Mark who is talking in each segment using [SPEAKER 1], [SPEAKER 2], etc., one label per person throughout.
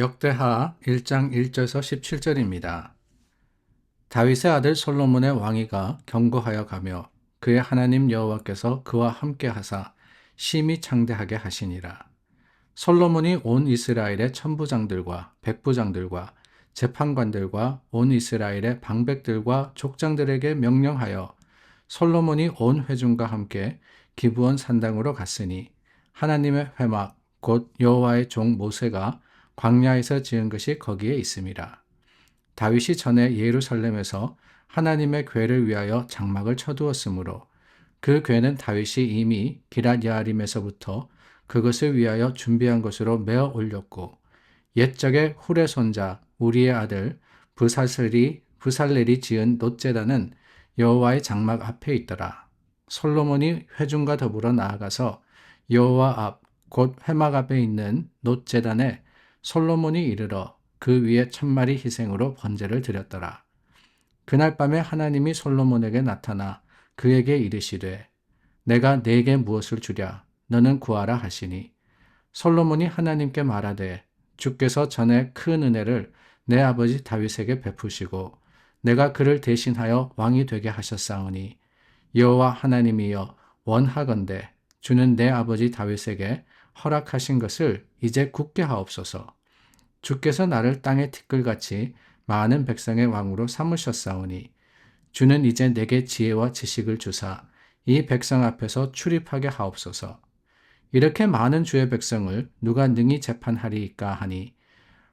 [SPEAKER 1] 역대하 1장 1절에서 17절입니다. 다윗의 아들 솔로몬의 왕위가 견고하여 가며 그의 하나님 여호와께서 그와 함께 하사 심히 창대하게 하시니라. 솔로몬이 온 이스라엘의 천부장들과 백부장들과 재판관들과 온 이스라엘의 방백들과 족장들에게 명령하여 솔로몬이 온 회중과 함께 기브온 산당으로 갔으니 하나님의 회막 곧 여호와의 종 모세가 광야에서 지은 것이 거기에 있음이라. 다윗이 전에 예루살렘에서 하나님의 궤를 위하여 장막을 쳐두었으므로 그 궤는 다윗이 이미 기랏 야림에서부터 그것을 위하여 준비한 것으로 메어 올렸고 옛적에 훌의 손자 우리의 아들 부살셀이 부살렐이 지은 놋제단은 여호와의 장막 앞에 있더라. 솔로몬이 회중과 더불어 나아가서 여호와 앞 곧 회막 앞에 있는 놋제단에 솔로몬이 이르러 그 위에 천마리 희생으로 번제를 드렸더라. 그날 밤에 하나님이 솔로몬에게 나타나 그에게 이르시되 내가 네게 무엇을 주랴 너는 구하라 하시니 솔로몬이 하나님께 말하되 주께서 전에 큰 은혜를 내 아버지 다윗에게 베푸시고 내가 그를 대신하여 왕이 되게 하셨사오니 여호와 하나님이여 원하건대 주는 내 아버지 다윗에게 허락하신 것을 이제 굳게 하옵소서. 주께서 나를 땅의 티끌같이 많은 백성의 왕으로 삼으셨사오니 주는 이제 내게 지혜와 지식을 주사 이 백성 앞에서 출입하게 하옵소서. 이렇게 많은 주의 백성을 누가 능히 재판하리이까 하니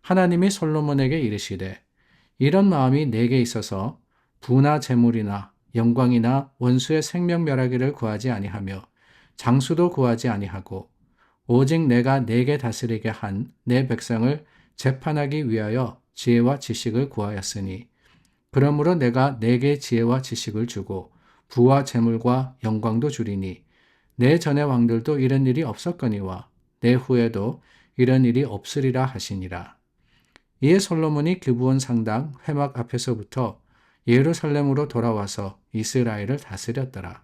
[SPEAKER 1] 하나님이 솔로몬에게 이르시되 이런 마음이 내게 있어서 부나 재물이나 영광이나 원수의 생명 멸하기를 구하지 아니하며 장수도 구하지 아니하고 오직 내가 내게 다스리게 한 내 백성을 재판하기 위하여 지혜와 지식을 구하였으니 그러므로 내가 내게 지혜와 지식을 주고 부와 재물과 영광도 주리니 내 전의 왕들도 이런 일이 없었거니와 내 후에도 이런 일이 없으리라 하시니라. 이에 솔로몬이 기부원 상당 회막 앞에서부터 예루살렘으로 돌아와서 이스라엘을 다스렸더라.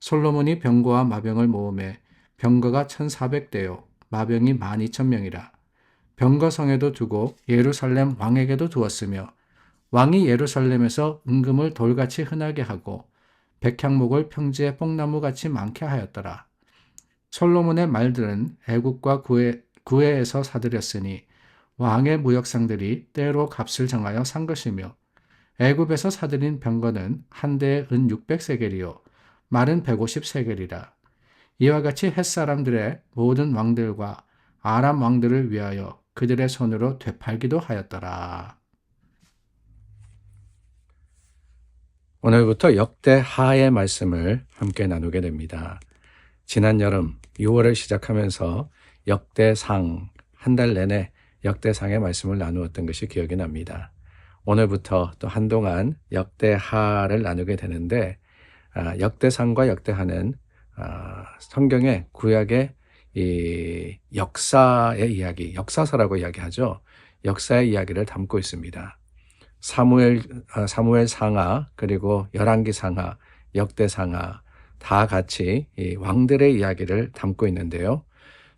[SPEAKER 1] 솔로몬이 병거와 마병을 모음에 병거가 1400대요 마병이 12,000명이라. 병거성에도 두고 예루살렘 왕에게도 두었으며 왕이 예루살렘에서 은금을 돌같이 흔하게 하고 백향목을 평지에 뽕나무같이 많게 하였더라. 솔로몬의 말들은 애국과 구해, 구해에서 사들였으니 왕의 무역상들이 때로 값을 정하여 산 것이며 애굽에서 사들인 병거는 한 대에 은 600세겔이요 말은 150세겔이라 이와 같이 햇사람들의 모든 왕들과 아람 왕들을 위하여 그들의 손으로 되팔기도 하였더라. 오늘부터 역대 하의 말씀을 함께 나누게 됩니다. 지난 여름 6월을 시작하면서 역대상 한 달 내내 역대상의 말씀을 나누었던 것이 기억이 납니다. 오늘부터 또 한동안 역대하를 나누게 되는데 아, 역대상과 역대하는 아, 성경의 구약의 이 역사의 이야기, 역사서라고 이야기하죠. 역사의 이야기를 담고 있습니다. 사무엘 아, 사무엘 상하 그리고 열왕기 상하, 역대 상하 다 같이 이 왕들의 이야기를 담고 있는데요.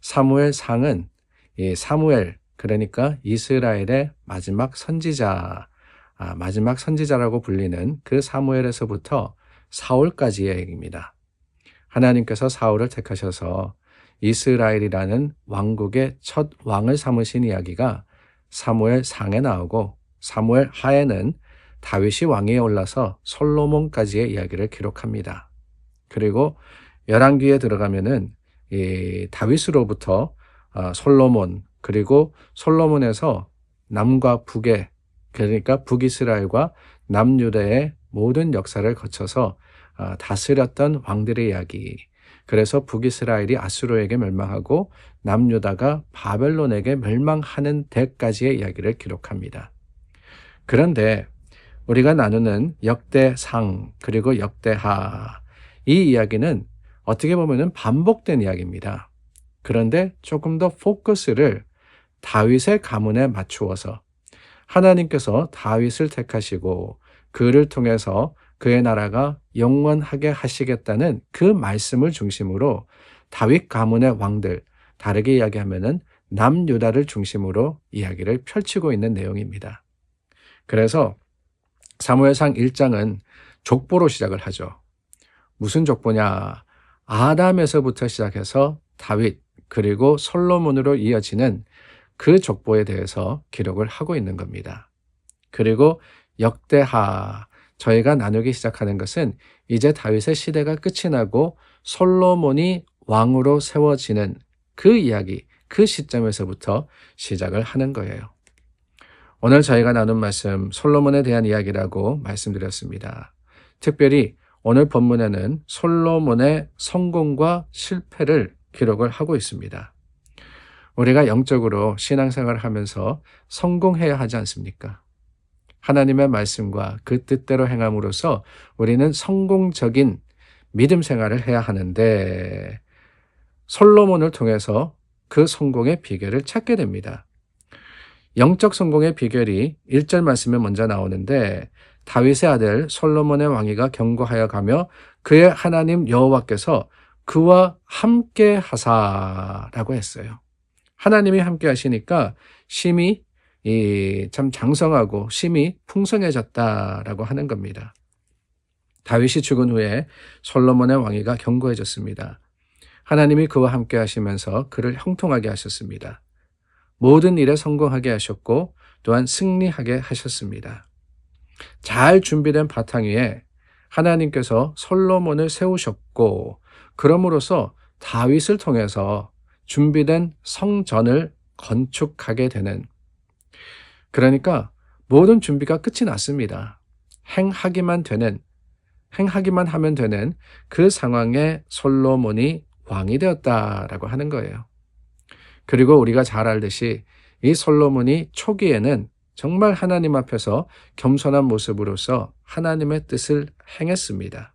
[SPEAKER 1] 사무엘 상은 이 사무엘 그러니까 이스라엘의 마지막 선지자, 아, 마지막 선지자라고 불리는 그 사무엘에서부터 사울까지의 얘기입니다. 하나님께서 사울을 택하셔서 이스라엘이라는 왕국의 첫 왕을 삼으신 이야기가 사무엘 상에 나오고 사무엘 하에는 다윗이 왕위에 올라서 솔로몬까지의 이야기를 기록합니다. 그리고 열왕기에 들어가면은 이 다윗으로부터 아, 솔로몬 그리고 솔로몬에서 남과 북의 그러니까 북이스라엘과 남유대의 모든 역사를 거쳐서 어, 다스렸던 왕들의 이야기. 그래서 북이스라엘이 아수르에게 멸망하고 남유다가 바벨론에게 멸망하는 데까지의 이야기를 기록합니다. 그런데 우리가 나누는 역대상 그리고 역대하 이 이야기는 어떻게 보면 반복된 이야기입니다. 그런데 조금 더 포커스를 다윗의 가문에 맞추어서 하나님께서 다윗을 택하시고 그를 통해서 그의 나라가 영원하게 하시겠다는 그 말씀을 중심으로 다윗 가문의 왕들, 다르게 이야기하면은 남유다를 중심으로 이야기를 펼치고 있는 내용입니다. 그래서 사무엘상 1장은 족보로 시작을 하죠. 무슨 족보냐? 아담에서부터 시작해서 다윗 그리고 솔로몬으로 이어지는 그 족보에 대해서 기록을 하고 있는 겁니다. 그리고 역대하 저희가 나누기 시작하는 것은 이제 다윗의 시대가 끝이 나고 솔로몬이 왕으로 세워지는 그 이야기, 그 시점에서부터 시작을 하는 거예요. 오늘 저희가 나눈 말씀 솔로몬에 대한 이야기라고 말씀드렸습니다. 특별히 오늘 본문에는 솔로몬의 성공과 실패를 기록을 하고 있습니다. 우리가 영적으로 신앙생활을 하면서 성공해야 하지 않습니까? 하나님의 말씀과 그 뜻대로 행함으로써 우리는 성공적인 믿음 생활을 해야 하는데 솔로몬을 통해서 그 성공의 비결을 찾게 됩니다. 영적 성공의 비결이 1절 말씀에 먼저 나오는데 다윗의 아들 솔로몬의 왕위가 경고하여 가며 그의 하나님 여호와께서 그와 함께 하사라고 했어요. 하나님이 함께 하시니까 심히 참 장성하고 심히 풍성해졌다라고 하는 겁니다. 다윗이 죽은 후에 솔로몬의 왕위가 견고해졌습니다. 하나님이 그와 함께 하시면서 그를 형통하게 하셨습니다. 모든 일에 성공하게 하셨고 또한 승리하게 하셨습니다. 잘 준비된 바탕 위에 하나님께서 솔로몬을 세우셨고 그럼으로써 다윗을 통해서 준비된 성전을 건축하게 되는 그러니까 모든 준비가 끝이 났습니다. 행하기만 되는 행하기만 하면 되는 그 상황에 솔로몬이 왕이 되었다라고 하는 거예요. 그리고 우리가 잘 알듯이 이 솔로몬이 초기에는 정말 하나님 앞에서 겸손한 모습으로서 하나님의 뜻을 행했습니다.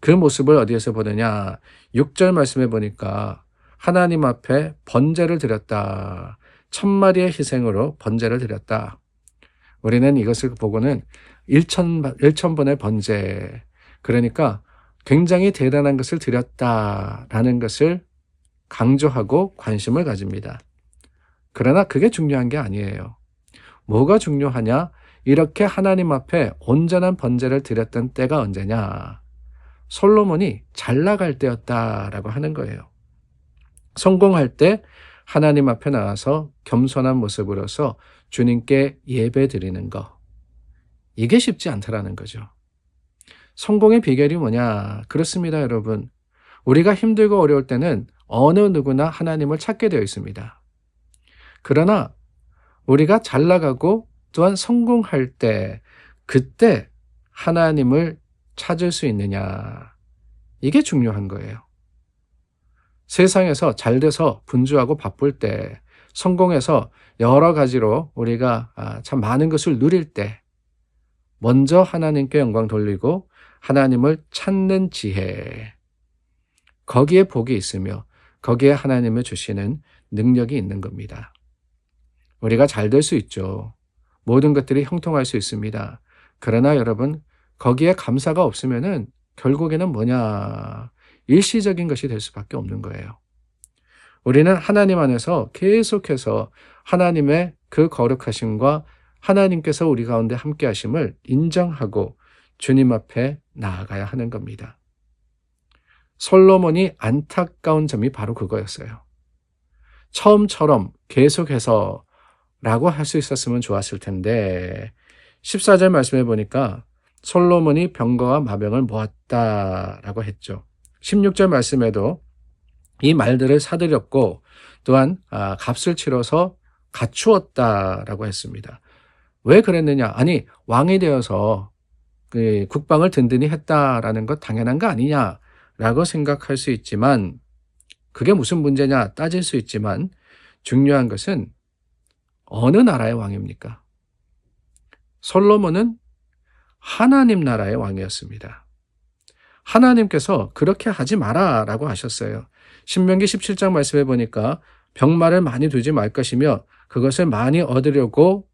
[SPEAKER 1] 그 모습을 어디에서 보느냐? 6절 말씀에 보니까 하나님 앞에 번제를 드렸다. 천 마리의 희생으로 번제를 드렸다. 우리는 이것을 보고는 1천, 1천번의 번제. 그러니까 굉장히 대단한 것을 드렸다라는 것을 강조하고 관심을 가집니다. 그러나 그게 중요한 게 아니에요. 뭐가 중요하냐? 이렇게 하나님 앞에 온전한 번제를 드렸던 때가 언제냐? 솔로몬이 잘 나갈 때였다라고 하는 거예요. 성공할 때 하나님 앞에 나와서 겸손한 모습으로서 주님께 예배 드리는 거. 이게 쉽지 않다라는 거죠. 성공의 비결이 뭐냐? 그렇습니다, 여러분. 우리가 힘들고 어려울 때는 어느 누구나 하나님을 찾게 되어 있습니다. 그러나 우리가 잘 나가고 또한 성공할 때 그때 하나님을 찾을 수 있느냐. 이게 중요한 거예요. 세상에서 잘 돼서 분주하고 바쁠 때, 성공해서 여러 가지로 우리가 아, 참 많은 것을 누릴 때, 먼저 하나님께 영광 돌리고 하나님을 찾는 지혜. 거기에 복이 있으며 거기에 하나님을 주시는 능력이 있는 겁니다. 우리가 잘 될 수 있죠. 모든 것들이 형통할 수 있습니다. 그러나 여러분, 거기에 감사가 없으면은 결국에는 뭐냐? 일시적인 것이 될 수밖에 없는 거예요. 우리는 하나님 안에서 계속해서 하나님의 그 거룩하심과 하나님께서 우리 가운데 함께 하심을 인정하고 주님 앞에 나아가야 하는 겁니다. 솔로몬이 안타까운 점이 바로 그거였어요. 처음처럼 계속해서 라고 할 수 있었으면 좋았을 텐데 14절 말씀해 보니까 솔로몬이 병거와 마병을 모았다라고 했죠. 16절 말씀에도 이 말들을 사들였고 또한 아, 값을 치러서 갖추었다라고 했습니다. 왜 그랬느냐? 아니 왕이 되어서 그 국방을 든든히 했다라는 것 당연한 거 아니냐라고 생각할 수 있지만 그게 무슨 문제냐 따질 수 있지만 중요한 것은 어느 나라의 왕입니까? 솔로몬은 하나님 나라의 왕이었습니다. 하나님께서 그렇게 하지 마라 라고 하셨어요. 신명기 17장 말씀해 보니까 병마를 많이 두지 말 것이며 그것을 많이 얻으려고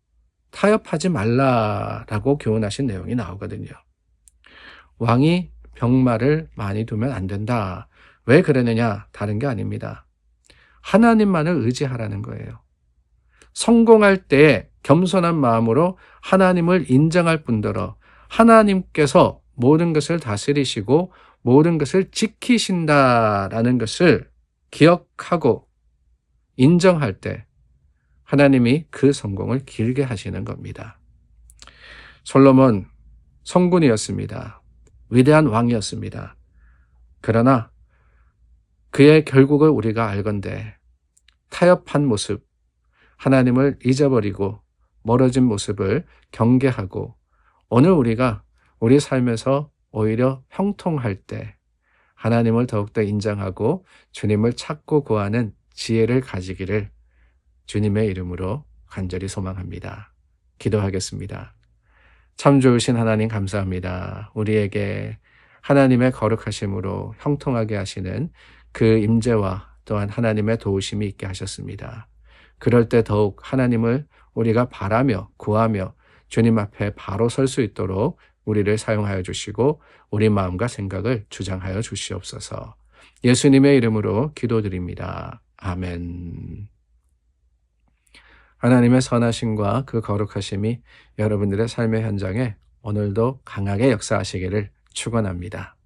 [SPEAKER 1] 타협하지 말라라고 교훈하신 내용이 나오거든요. 왕이 병마를 많이 두면 안 된다. 왜 그러느냐? 다른 게 아닙니다. 하나님만을 의지하라는 거예요. 성공할 때 겸손한 마음으로 하나님을 인정할 뿐더러 하나님께서 모든 것을 다스리시고 모든 것을 지키신다라는 것을 기억하고 인정할 때 하나님이 그 성공을 길게 하시는 겁니다. 솔로몬 성군이었습니다. 위대한 왕이었습니다. 그러나 그의 결국을 우리가 알건대 타협한 모습, 하나님을 잊어버리고 멀어진 모습을 경계하고 오늘 우리가 우리 삶에서 오히려 형통할 때 하나님을 더욱더 인정하고 주님을 찾고 구하는 지혜를 가지기를 주님의 이름으로 간절히 소망합니다. 기도하겠습니다. 참 좋으신 하나님 감사합니다. 우리에게 하나님의 거룩하심으로 형통하게 하시는 그 임재와 또한 하나님의 도우심이 있게 하셨습니다. 그럴 때 더욱 하나님을 우리가 바라며 구하며 주님 앞에 바로 설 수 있도록 우리를 사용하여 주시고 우리 마음과 생각을 주장하여 주시옵소서. 예수님의 이름으로 기도드립니다. 아멘. 하나님의 선하심과 그 거룩하심이 여러분들의 삶의 현장에 오늘도 강하게 역사하시기를 축원합니다.